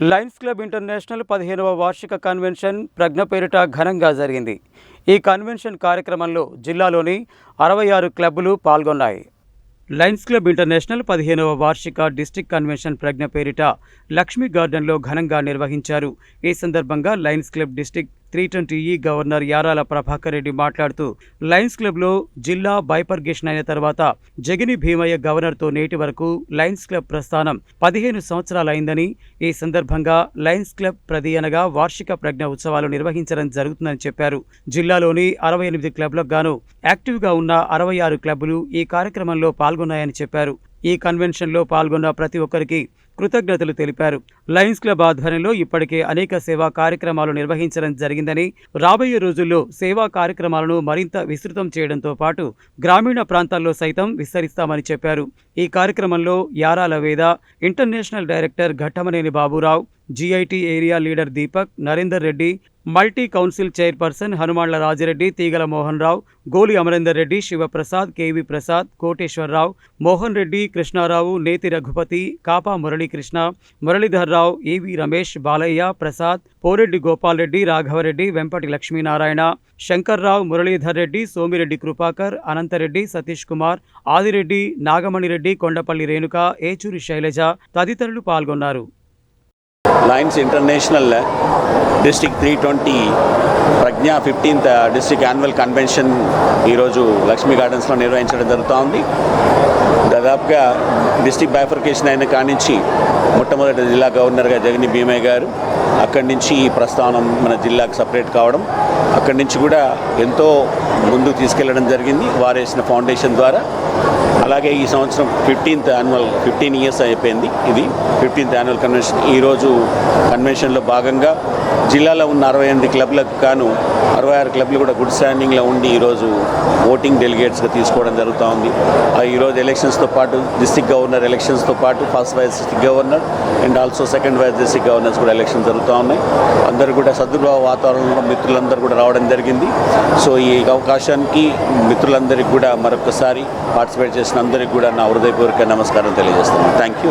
Lions club international పదిహేనవ వార్షిక convention ప్రజ్ఞ పేరిట ఘనంగా జరిగింది. ఈ కన్వెన్షన్ కార్యక్రమంలో జిల్లాలోని అరవై ఆరు క్లబ్బులు పాల్గొన్నాయి. లయన్స్ క్లబ్ ఇంటర్నేషనల్ పదిహేనవ వార్షిక డిస్టిక్ కన్వెన్షన్ ప్రజ్ఞ పేరిట లక్ష్మీ గార్డెన్లో ఘనంగా నిర్వహించారు. ఈ సందర్భంగా Lions club district three twenty E governor Yarala Prabhakar Reddy మాట్లాడుతూ లయన్స్ క్లబ్లో జిల్లా బైపర్గేషన్ అయిన తర్వాత జగిని భీమయ్య గవర్నర్తో నేటి వరకు లయన్స్ క్లబ్ ప్రస్థానం పదిహేను సంవత్సరాలైందని ఈ సందర్భంగా లయన్స్ క్లబ్ ప్రదీయనగా వార్షిక ప్రజ్ఞ ఉత్సవాలు నిర్వహించడం జరుగుతుందని చెప్పారు. జిల్లాలోని అరవై ఎనిమిది క్లబ్లకు గాను యాక్టివ్గా ఉన్న అరవై ఆరు క్లబ్లు ఈ కార్యక్రమంలో పాల్గొన్నాయని చెప్పారు. ఈ కన్వెన్షన్లో పాల్గొన్న ప్రతి ఒక్కరికి కృతజ్ఞతలు తెలిపారు. లయన్స్ క్లబ్ ఆధ్వర్యంలో ఇప్పటికే అనేక సేవా కార్యక్రమాలు నిర్వహించడం జరిగిందని రాబోయే రోజుల్లో సేవా కార్యక్రమాలను మరింత విస్తృతం చేయడంతో పాటు గ్రామీణ ప్రాంతాల్లో సైతం విస్తరిస్తామని చెప్పారు. ఈ కార్యక్రమంలో Yarala Veda international director Ghattamaneni Baburao GIT area leader Deepak Narender Reddy multi council chairperson Hanumanla Rajireddy Teegala Mohan Rao Goli Amarender Reddy Shivaprasad KV Prasad Koteswararao Mohan Reddy Krishnarao Neti Raghupati Kapa Muralikrishna Muralidhar Rao ఈవి రమేష్ బాలయ్య ప్రసాద్ పోరెడ్డి గోపాల్ రెడ్డి రాఘవరెడ్డి వెంపటి లక్ష్మీనారాయణ శంకర్రావు మురళీధర్ రెడ్డి సోమిరెడ్డి కృపాకర్ అనంతరెడ్డి సతీష్ కుమార్ ఆదిరెడ్డి నాగమణిరెడ్డి కొండపల్లి రేణుక ఏచూరి శైలజ తదితరులు పాల్గొన్నారు. Lions international district three twenty Pragna fifteenth district annual convention ఈరోజు లక్ష్మీ గార్డెన్స్లో నిర్వహించడం జరుగుతూ ఉంది దాదాపుగా district bifurcation అయిన కానించి మొట్టమొదటి జిల్లా గవర్నర్గా జగని భీమయ్య గారు అక్కడి నుంచి ఈ ప్రస్థానం మన జిల్లాకు సపరేట్ కావడం అక్కడి నుంచి కూడా ఎంతో ముందుకు తీసుకెళ్ళడం జరిగింది. వారేసిన ఫౌండేషన్ ద్వారా అలాగే ఈ సంవత్సరం ఫిఫ్టీన్త్ యాన్యువల్ ఫిఫ్టీన్ ఇయర్స్ అయిపోయింది ఇది. ఫిఫ్టీన్త్ యాన్యువల్ కన్వెన్షన్ ఈరోజు కన్వెన్షన్లో భాగంగా జిల్లాలో ఉన్న అరవై ఎనిమిది క్లబ్లకు గాను అరవై ఆరు క్లబ్లు కూడా గుడ్ స్టాండింగ్లో ఉండి ఈరోజు ఓటింగ్ డెలిగేట్స్గా తీసుకోవడం జరుగుతూ ఉంది. ఆ ఈరోజు ఎలక్షన్స్తో పాటు డిస్టిక్ గవర్నర్ ఎలక్షన్స్తో పాటు first vice district governor and also second vice district governors కూడా ఎలక్షన్ జరుగుతూ ఉన్నాయి. అందరూ కూడా సద్భావ వాతావరణంలో మిత్రులందరూ కూడా రావడం జరిగింది. సో ఈ అవకాశానికి మిత్రులందరికీ కూడా మరొకసారి పార్టిసిపేట్ చేసిన అందరికీ కూడా నా హృదయపూర్వక నమస్కారం తెలియజేస్తున్నాను. Thank you